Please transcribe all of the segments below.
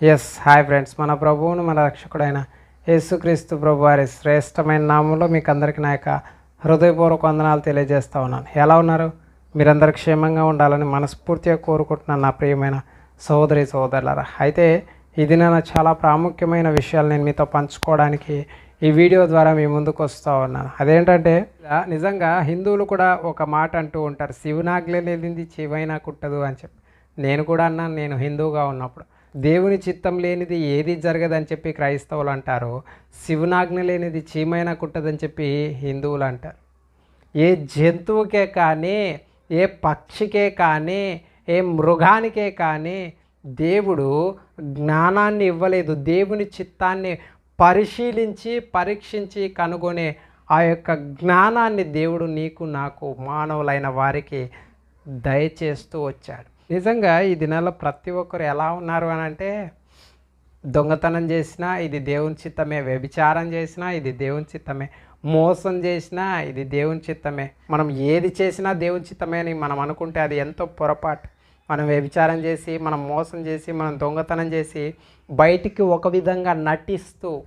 Yes hi friends మన ప్రభువును మన రక్షకుడైన యేసుక్రీస్తు ప్రభు వారి శ్రేష్టమైన నామంలో మీకు అందరికీ నా యొక్క హృదయపూర్వక వందనాలు తెలియజేస్తూ ఉన్నాను. ఎలా ఉన్నారు? మీరందరూ క్షేమంగా ఉండాలని మనస్ఫూర్తిగా కోరుకుంటున్నాను నా ప్రియమైన సహోదరి సహోదరులారా. అయితే ఇది నా చాలా ప్రాముఖ్యమైన విషయాలు నేను మీతో పంచుకోవడానికి ఈ వీడియో ద్వారా మీ ముందుకు వస్తూ ఉన్నాను. అదేంటంటే నిజంగా హిందువులు కూడా ఒక మాట అంటూ ఉంటారు శివునాగ్లే లేనిది చివైనా కుట్టదు అని చెప్పి. నేను కూడా అన్నాను నేను హిందువుగా ఉన్నప్పుడు. దేవుని చిత్తం లేనిది ఏది జరగదని చెప్పి క్రైస్తవులు అంటారు. శివునాజ్ఞ లేనిది చీమైన కుట్టదని చెప్పి హిందువులు అంటారు. ఏ జంతువుకే కానీ ఏ పక్షికే కానీ ఏ మృగానికే కానీ దేవుడు జ్ఞానాన్ని ఇవ్వలేదు. దేవుని చిత్తాన్ని పరిశీలించి పరీక్షించి కనుగొనే ఆ యొక్క జ్ఞానాన్ని దేవుడు నీకు నాకు మానవులైన వారికి దయచేస్తూ వచ్చాడు. నిజంగా ఈ దినాల్లో ప్రతి ఒక్కరు ఎలా ఉన్నారు అని అంటే దొంగతనం చేసినా ఇది దేవుని చిత్తమే వ్యభిచారం చేసినా ఇది దేవుని చిత్తమే మోసం చేసినా ఇది దేవుని చిత్తమే. మనం ఏది చేసినా దేవుని చిత్తమే అని మనం అనుకుంటే అది ఎంతో పొరపాటు. మనం వ్యభిచారం చేసి మనం మోసం చేసి మనం దొంగతనం చేసి బయటికి ఒక విధంగా నటిస్తూ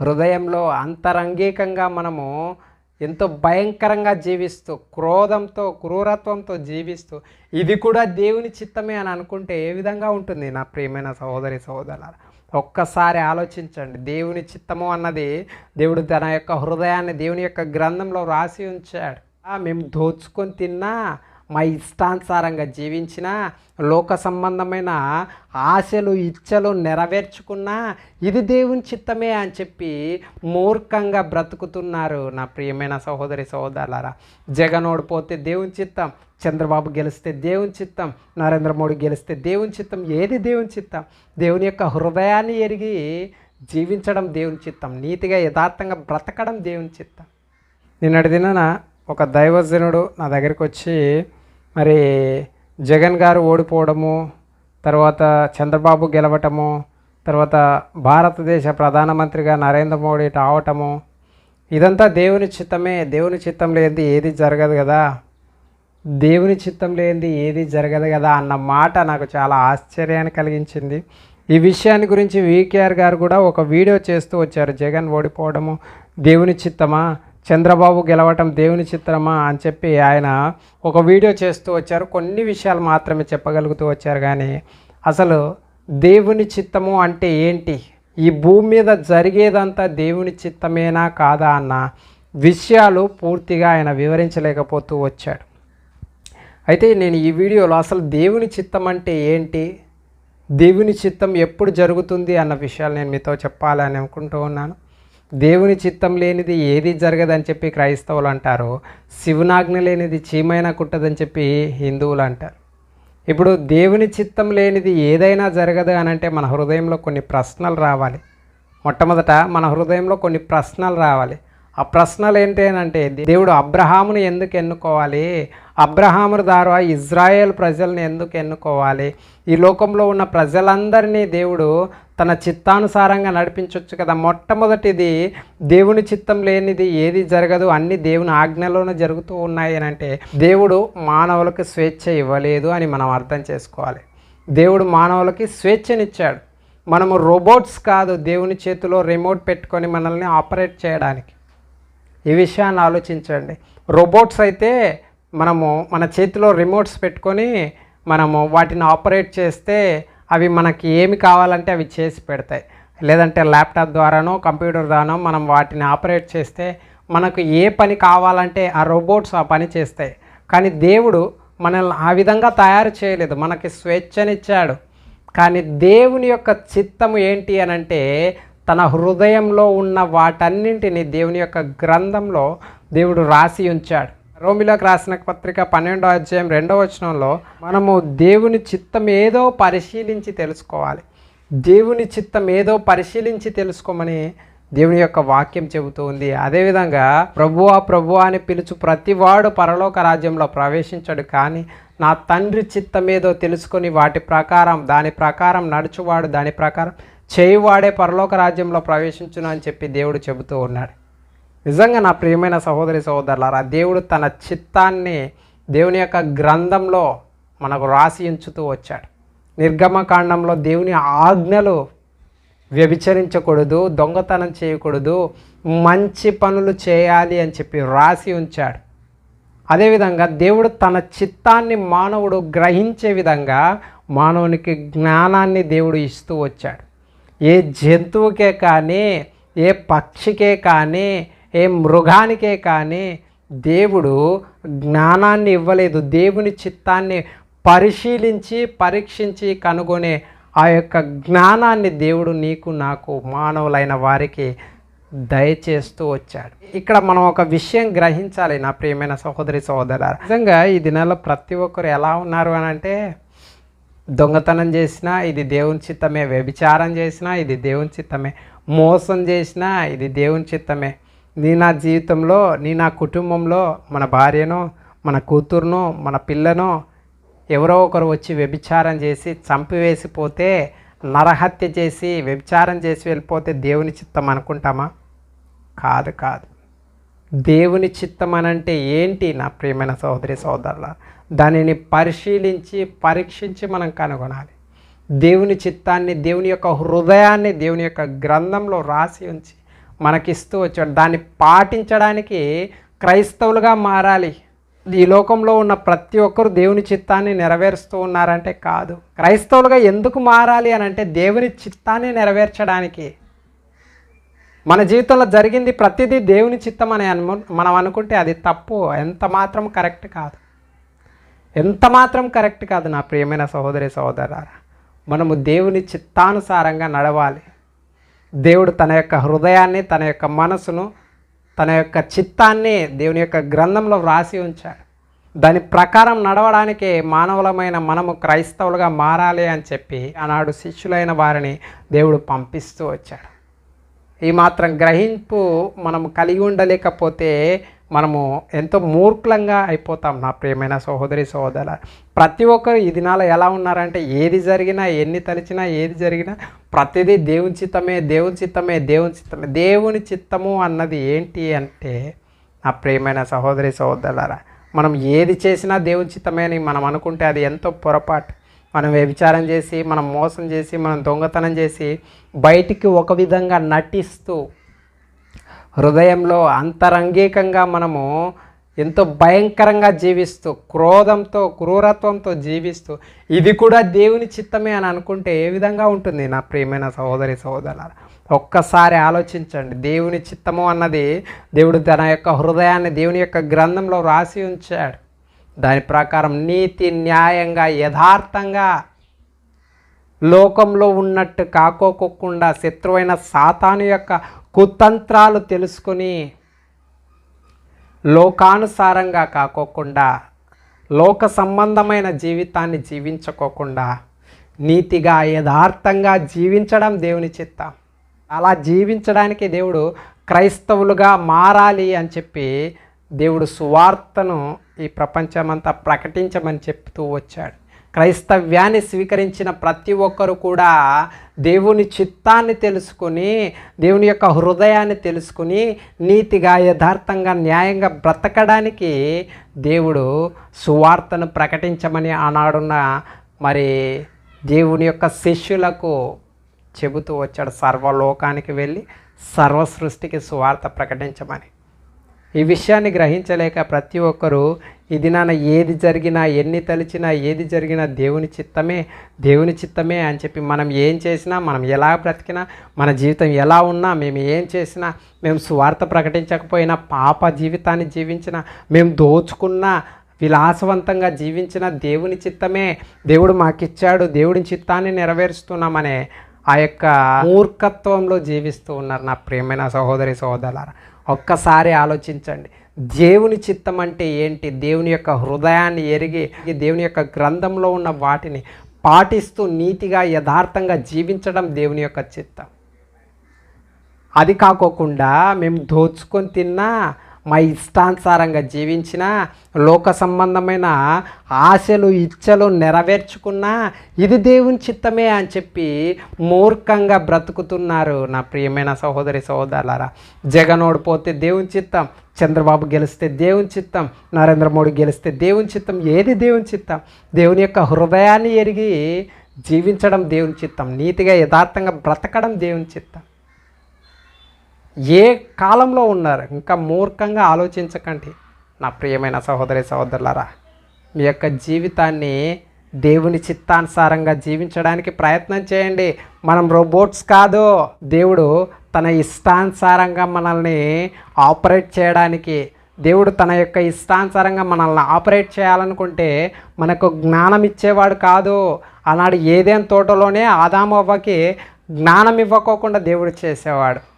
హృదయంలో అంతరంగికంగా మనము ఎంతో భయంకరంగా జీవిస్తూ క్రోధంతో క్రూరత్వంతో జీవిస్తూ ఇది కూడా దేవుని చిత్తమే అని అనుకుంటే ఏ విధంగా ఉంటుంది నా ప్రియమైన సహోదరి సహోదరు ఒక్కసారి ఆలోచించండి. దేవుని చిత్తము అన్నది దేవుడు తన యొక్క హృదయాన్ని దేవుని యొక్క గ్రంథంలో రాసి ఉంచాడు. ఆ, మేము దోచుకొని తిన్నా మా ఇష్టానుసారంగా జీవించిన లోక సంబంధమైన ఆశలు ఇచ్చలు నెరవేర్చుకున్నా ఇది దేవుని చిత్తమే అని చెప్పి మూర్ఖంగా బ్రతుకుతున్నారు నా ప్రియమైన సహోదరి సహోదరులారా. జగన్ ఓడిపోతే దేవుని చిత్తం చంద్రబాబు గెలిస్తే దేవుని చిత్తం నరేంద్ర మోడీ గెలిస్తే దేవుని చిత్తం ఏది దేవుని చిత్తం? దేవుని యొక్క హృదయాన్ని ఎరిగి జీవించడం దేవుని చిత్తం నీతిగా యథార్థంగా బ్రతకడం దేవుని చిత్తం. నిన్నటి దినాన ఒక దైవజనుడు నా దగ్గరికి వచ్చి మరి జగన్ గారు ఓడిపోవడము తర్వాత చంద్రబాబు గెలవటము తర్వాత భారతదేశ ప్రధానమంత్రిగా నరేంద్ర మోడీ రావటము ఇదంతా దేవుని చిత్తమే దేవుని చిత్తం లేనిది ఏది జరగదు కదా? దేవుని చిత్తం లేనిది ఏది జరగదు కదా? అన్న మాట నాకు చాలా ఆశ్చర్యాన్ని కలిగించింది. ఈ విషయాన్ని గురించి వికేఆర్ గారు కూడా ఒక వీడియో చేస్తూ వచ్చారు. జగన్ ఓడిపోవడము దేవుని చిత్తమా? చంద్రబాబు గెలవటం దేవుని చిత్రమా అని చెప్పి ఆయన ఒక వీడియో చేస్తూ వచ్చారు. కొన్ని విషయాలు మాత్రమే చెప్పగలుగుతూ వచ్చారు కానీ అసలు దేవుని చిత్తము అంటే ఏంటి? ఈ భూమి మీద జరిగేదంతా దేవుని చిత్తమేనా కాదా అన్న విషయాలు పూర్తిగా ఆయన వివరించలేకపోతూ వచ్చాడు. అయితే నేను ఈ వీడియోలో అసలు దేవుని చిత్తం అంటే ఏంటి? దేవుని చిత్తం ఎప్పుడు జరుగుతుంది అన్న విషయాలు నేను మీతో చెప్పాలని అనుకుంటూ ఉన్నాను. దేవుని చిత్తం లేనిది ఏది జరగదని చెప్పి క్రైస్తవులు అంటారు. శివునాజ్ఞ లేనిది చీమైనా కుట్టదని చెప్పి హిందువులు అంటారు. ఇప్పుడు దేవుని చిత్తం లేనిది ఏదైనా జరగదు అని అంటే మన హృదయంలో కొన్ని ప్రశ్నలు రావాలి. మొట్టమొదట మన హృదయంలో కొన్ని ప్రశ్నలు రావాలి. ఆ ప్రశ్నలు ఏంటి అని అంటే దేవుడు అబ్రహామును ఎందుకు ఎన్నుకోవాలి? అబ్రహాము ద్వారా ఇజ్రాయేల్ ప్రజల్ని ఎందుకు ఎన్నుకోవాలి? ఈ లోకంలో ఉన్న ప్రజలందరినీ దేవుడు తన చిత్తానుసారంగా నడిపించవచ్చు కదా. మొట్టమొదటిది దేవుని చిత్తం లేనిది ఏది జరగదు. అన్ని దేవుని ఆజ్ఞలోనే జరుగుతూ ఉన్నాయి అని అంటే దేవుడు మానవులకు స్వేచ్ఛ ఇవ్వలేదు అని మనం అర్థం చేసుకోవాలి. దేవుడు మానవులకి స్వేచ్ఛనిచ్చాడు. మనము రోబోట్స్ కాదు దేవుని చేతిలో రిమోట్ పెట్టుకొని మనల్ని ఆపరేట్ చేయడానికి. ఈ విషయాన్ని ఆలోచించండి. రోబోట్స్ అయితే మనము మన చేతిలో రిమోట్స్ పెట్టుకొని మనము వాటిని ఆపరేట్ చేస్తే అవి మనకి ఏమి కావాలంటే అవి చేసి పెడతాయి. లేదంటే ల్యాప్టాప్ ద్వారానో కంప్యూటర్ ద్వారానో మనం వాటిని ఆపరేట్ చేస్తే మనకు ఏ పని కావాలంటే ఆ రోబోట్స్ ఆ పని చేస్తాయి. కానీ దేవుడు మనల్ని ఆ విధంగా తయారు చేయలేదు. మనకి స్వేచ్ఛనిచ్చాడు. కానీ దేవుని యొక్క చిత్తము ఏంటి అని అంటే తన హృదయంలో ఉన్న వాటన్నింటిని దేవుని యొక్క గ్రంథంలో దేవుడు రాసి ఉంచాడు. రోమిలోకి రాసిన పత్రిక పన్నెండో అధ్యాయం రెండో వచనంలో మనము దేవుని చిత్తం ఏదో పరిశీలించి తెలుసుకోవాలి. దేవుని చిత్తం ఏదో పరిశీలించి తెలుసుకోమని దేవుని యొక్క వాక్యం చెబుతూ ఉంది. అదేవిధంగా ప్రభువా ప్రభువా అని పిలుచు ప్రతివాడు పరలోక రాజ్యంలో ప్రవేశించడు కానీ నా తండ్రి చిత్తం ఏదో తెలుసుకొని వాటి ప్రకారం దాని ప్రకారం నడుచువాడు దాని ప్రకారం చేయువాడే పరలోక రాజ్యంలో ప్రవేశించును అని చెప్పి దేవుడు చెబుతూ ఉన్నాడు. నిజంగా నా ప్రియమైన సహోదరి సహోదరులారా దేవుడు తన చిత్తాన్ని దేవుని యొక్క గ్రంథంలో మనకు రాసి ఉంచుతూ వచ్చాడు. నిర్గమకాండంలో దేవుని ఆజ్ఞలు వ్యభిచరించకూడదు దొంగతనం చేయకూడదు మంచి పనులు చేయాలి అని చెప్పి రాసి ఉంచాడు. అదేవిధంగా దేవుడు తన చిత్తాన్ని మానవుడు గ్రహించే విధంగా మానవునికి జ్ఞానాన్ని దేవుడు ఇస్తూ వచ్చాడు. ఏ జంతువుకే కానీ ఏ పక్షికే కానీ ఏ మృగానికే కానీ దేవుడు జ్ఞానాన్ని ఇవ్వలేదు. దేవుని చిత్తాన్ని పరిశీలించి పరీక్షించి కనుగొనే ఆ యొక్క జ్ఞానాన్ని దేవుడు నీకు నాకు మానవులైన వారికి దయచేస్తూ వచ్చాడు. ఇక్కడ మనం ఒక విషయం గ్రహించాలి నా ప్రియమైన సహోదరి సహోదరు నిజంగా ఈ దినాల్లో ప్రతి ఒక్కరు ఎలా ఉన్నారు అని అంటే దొంగతనం చేసినా ఇది దేవుని చిత్తమే. వ్యభిచారం చేసినా ఇది దేవుని చిత్తమే. మోసం చేసినా ఇది దేవుని చిత్తమే. నీ నా జీవితంలో నీ నా కుటుంబంలో మన భార్యనో మన కూతురునో మన పిల్లనో ఎవరో ఒకరు వచ్చి వ్యభిచారం చేసి చంపివేసిపోతే నరహత్య చేసి వ్యభిచారం చేసి వెళ్ళిపోతే దేవుని చిత్తం అనుకుంటామా? కాదు కాదు. దేవుని చిత్తం అనంటే ఏంటి నా ప్రియమైన సహోదరి సోదరుల దానిని పరిశీలించి పరీక్షించి మనం కనుగొనాలి. దేవుని చిత్తాన్ని దేవుని యొక్క హృదయాన్ని దేవుని యొక్క గ్రంథంలో రాసి ఉంచి మనకిస్తూ వచ్చాడు. దాన్ని పాటించడానికి క్రైస్తవులుగా మారాలి. ఈ లోకంలో ఉన్న ప్రతి ఒక్కరు దేవుని చిత్తాన్ని నెరవేరుస్తూ ఉన్నారంటే కాదు. క్రైస్తవులుగా ఎందుకు మారాలి అని అంటే దేవుని చిత్తాన్ని నెరవేర్చడానికి. మన జీవితంలో జరిగింది ప్రతిదీ దేవుని చిత్తం అని అను మనం అనుకుంటే అది తప్పు. ఎంత మాత్రం కరెక్ట్ కాదు. ఎంత మాత్రం కరెక్ట్ కాదు నా ప్రియమైన సహోదరి సహోదరారా. మనము దేవుని చిత్తానుసారంగా నడవాలి. దేవుడు తన యొక్క హృదయాన్ని తన యొక్క మనసును తన యొక్క చిత్తాన్ని దేవుని యొక్క గ్రంథంలో వ్రాసి ఉంచాడు. దాని ప్రకారం నడవడానికి మానవులమైన మనము క్రైస్తవులుగా మారాలి అని చెప్పి ఆనాడు శిష్యులైన వారిని దేవుడు పంపిస్తూ వచ్చాడు. ఈ మాత్రం గ్రహింపు మనము కలిగి ఉండలేకపోతే మనము ఎంతో మూర్ఖులంగా అయిపోతాం నా ప్రియమైన సహోదరి సహోదర ప్రతి ఒక్కరు ఈ దినాల ఎలా ఉన్నారంటే ఏది జరిగినా ఎన్ని తలిచినా ఏది జరిగినా ప్రతిదీ దేవుని చిత్తమే దేవుని చిత్తమే దేవుని చిత్తమే. దేవుని చిత్తము అన్నది ఏంటి అంటే నా ప్రియమైన సహోదరి సహోదరులారా మనం ఏది చేసినా దేవుని చిత్తమే అని మనం అనుకుంటే అది ఎంతో పొరపాటు. మనం వ్యభిచారం చేసి మనం మోసం చేసి మనం దొంగతనం చేసి బయటికి ఒక విధంగా నటిస్తూ హృదయంలో అంతరంగికంగా మనము ఎంతో భయంకరంగా జీవిస్తూ క్రోధంతో క్రూరత్వంతో జీవిస్తూ ఇది కూడా దేవుని చిత్తమే అని అనుకుంటే ఏ విధంగా ఉంటుంది నా ప్రియమైన సహోదరి సహోదరుల ఒక్కసారి ఆలోచించండి. దేవుని చిత్తము అన్నది దేవుడు తన యొక్క హృదయాన్ని దేవుని యొక్క గ్రంథంలో రాసి ఉంచాడు. దాని ప్రకారం నీతి న్యాయంగా యథార్థంగా లోకంలో ఉన్నట్టు కాకోకోకుండా శత్రువైన సాతాను యొక్క కుతంత్రాలు తెలుసుకొని లోకానుసారంగా కాకోకుండా లోక సంబంధమైన జీవితాన్ని జీవించుకోకుండా నీతిగా యథార్థంగా జీవించడం దేవుని చిత్తం. అలా జీవించడానికి దేవుడు క్రైస్తవులుగా మారాలి అని చెప్పి దేవుడు సువార్తను ఈ ప్రపంచమంతా ప్రకటించమని చెప్తూ వచ్చాడు. క్రైస్తవ్యాన్ని స్వీకరించిన ప్రతి ఒక్కరు కూడా దేవుని చిత్తాన్ని తెలుసుకొని దేవుని యొక్క హృదయాన్ని తెలుసుకుని నీతిగా యథార్థంగా న్యాయంగా బ్రతకడానికి దేవుడు సువార్తను ప్రకటించమని ఆనాడున్న మరి దేవుని యొక్క శిష్యులకు చెబుతూ వచ్చాడు. సర్వలోకానికి వెళ్ళి సర్వ సృష్టికి సువార్త ప్రకటించమని. ఈ విషయాన్ని గ్రహించలేక ప్రతి ఒక్కరూ ఈ దినాన ఏది జరిగినా ఎన్ని తలిచినా ఏది జరిగినా దేవుని చిత్తమే దేవుని చిత్తమే అని చెప్పి మనం ఏం చేసినా మనం ఎలా బ్రతికినా మన జీవితం ఎలా ఉన్నా మేము ఏం చేసినా మేము సువార్త ప్రకటించకపోయినా పాప జీవితాన్ని జీవించినా మేము దోచుకున్నా విలాసవంతంగా జీవించిన దేవుని చిత్తమే దేవుడు మాకిచ్చాడు దేవుడి చిత్తాన్ని నెరవేరుస్తున్నామనే ఆ యొక్క మూర్ఖత్వంలో జీవిస్తూ ఉన్నారు నా ప్రియమైన సహోదరి సహోదరులారా. ఒక్కసారి ఆలోచించండి. దేవుని చిత్తం అంటే ఏంటి? దేవుని యొక్క హృదయాన్ని ఎరిగి దేవుని యొక్క గ్రంథంలో ఉన్న వాటిని పాటిస్తూ నీతిగా యథార్థంగా జీవించడం దేవుని యొక్క చిత్తం. అది కాకోకుండా మేము దోచుకొని తిన్నా మా ఇష్టానుసారంగా జీవించిన లోక సంబంధమైన ఆశలు ఇచ్చలు నెరవేర్చుకున్నా ఇది దేవుని చిత్తమే అని చెప్పి మూర్ఖంగా బ్రతుకుతున్నారు నా ప్రియమైన సహోదరి సహోదరులారా. జగన్ ఓడిపోతే దేవుని చిత్తం చంద్రబాబు గెలిస్తే దేవుని చిత్తం నరేంద్ర మోడీ గెలిస్తే దేవుని చిత్తం ఏది దేవుని చిత్తం? దేవుని యొక్క హృదయాన్ని ఎరిగి జీవించడం దేవుని చిత్తం నీతిగా యథార్థంగా బ్రతకడం దేవుని చిత్తం. ఏ కాలంలో ఉన్నారు? ఇంకా మూర్ఖంగా ఆలోచించకండి. నా ప్రియమైన సహోదరి సహోదరులారా మీ యొక్క జీవితాన్ని దేవుని చిత్తానుసారంగా జీవించడానికి ప్రయత్నం చేయండి. మనం రోబోట్స్ కాదు. దేవుడు తన ఇష్టానుసారంగా మనల్ని ఆపరేట్ చేయడానికి దేవుడు తన యొక్క ఇష్టానుసారంగా మనల్ని ఆపరేట్ చేయాలనుకుంటే మనకు జ్ఞానం ఇచ్చేవాడు కాదు. ఆనాడు ఏదేం తోటలోనే ఆదామవ్వకి జ్ఞానం ఇవ్వకోకుండా దేవుడు చేసేవాడు.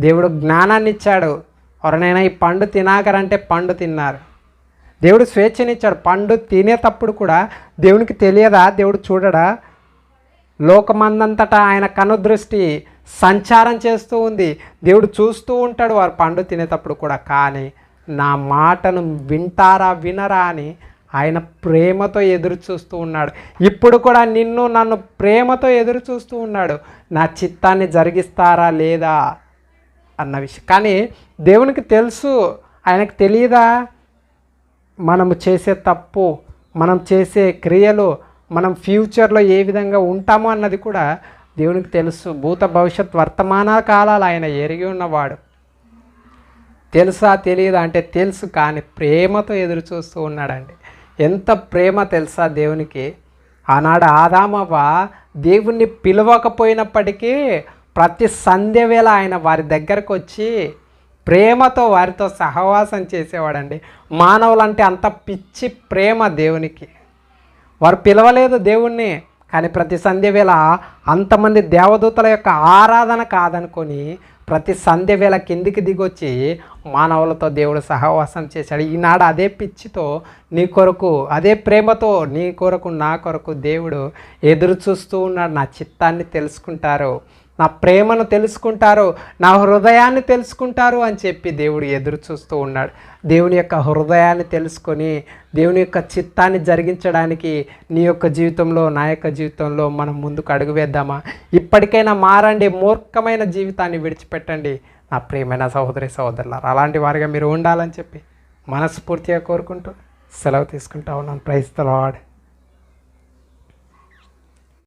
దేవుడు జ్ఞానాన్ని ఇచ్చాడు ఎవరినైనా ఈ పండు తినాకరంటే పండు తిన్నారు. దేవుడు స్వేచ్ఛనిచ్చాడు. పండు తినేటప్పుడు కూడా దేవునికి తెలియదా? దేవుడు చూడడా? లోకమందంతటా ఆయన కనుదృష్టి సంచారం చేస్తూ ఉంది. దేవుడు చూస్తూ ఉంటాడు వారు పండు తినేటప్పుడు కూడా. కానీ నా మాటను వింటారా వినరా అని ఆయన ప్రేమతో ఎదురు చూస్తూ ఉన్నాడు. ఇప్పుడు కూడా నిన్ను నన్ను ప్రేమతో ఎదురు చూస్తూ ఉన్నాడు. నా చిత్తాన్ని జరిగిస్తారా లేదా? అన్న విషయం. కానీ దేవునికి తెలుసు ఆయనకు తెలియదా మనము చేసే తప్పు మనం చేసే క్రియలు మనం ఫ్యూచర్లో ఏ విధంగా ఉంటామో అన్నది కూడా దేవునికి తెలుసు. భూత భవిష్యత్ వర్తమాన కాలాలు ఆయన ఎరిగి ఉన్నవాడు. తెలుసా తెలియదా అంటే తెలుసు కానీ ప్రేమతో ఎదురు చూస్తూ ఉన్నాడండి. ఎంత ప్రేమ తెలుసా దేవునికి? ఆనాడు ఆదామవ్వ దేవుణ్ణి పిలవకపోయినప్పటికీ ప్రతి సంధ్య వేళ ఆయన వారి దగ్గరకు వచ్చి ప్రేమతో వారితో సహవాసం చేసేవాడండి. మానవులంటే అంత పిచ్చి ప్రేమ దేవునికి. వారు పిలవలేదు దేవుణ్ణి కానీ ప్రతి సంధ్య వేళ అంతమంది దేవదూతల యొక్క ఆరాధన కాదనుకొని ప్రతి సంధ్య వేళ కిందికి దిగొచ్చి మానవులతో దేవుడు సహవాసం చేశాడు. ఈనాడు అదే పిచ్చితో నీ కొరకు అదే ప్రేమతో నీ కొరకు నా కొరకు దేవుడు ఎదురు చూస్తూ ఉన్నాడు. నా చిత్తాన్ని తెలుసుకుంటారు. నా ప్రేమను తెలుసుకుంటారు నా హృదయాన్ని తెలుసుకుంటారు అని చెప్పి దేవుడు ఎదురు చూస్తూ ఉన్నాడు. దేవుని యొక్క హృదయాన్ని తెలుసుకొని దేవుని యొక్క చిత్తాన్ని జరిగించడానికి నీ యొక్క జీవితంలో నా యొక్క జీవితంలో మనం ముందుకు అడుగు వేద్దామా? ఇప్పటికైనా మారండి మూర్ఖమైన జీవితాన్ని విడిచిపెట్టండి. నా ప్రియమైన సహోదరి సహోదరులారు అలాంటి వారిగా మీరు ఉండాలని చెప్పి మనస్ఫూర్తిగా కోరుకుంటూ సెలవు తీసుకుంటా ఉన్నాను. ప్రైస్తలవాడు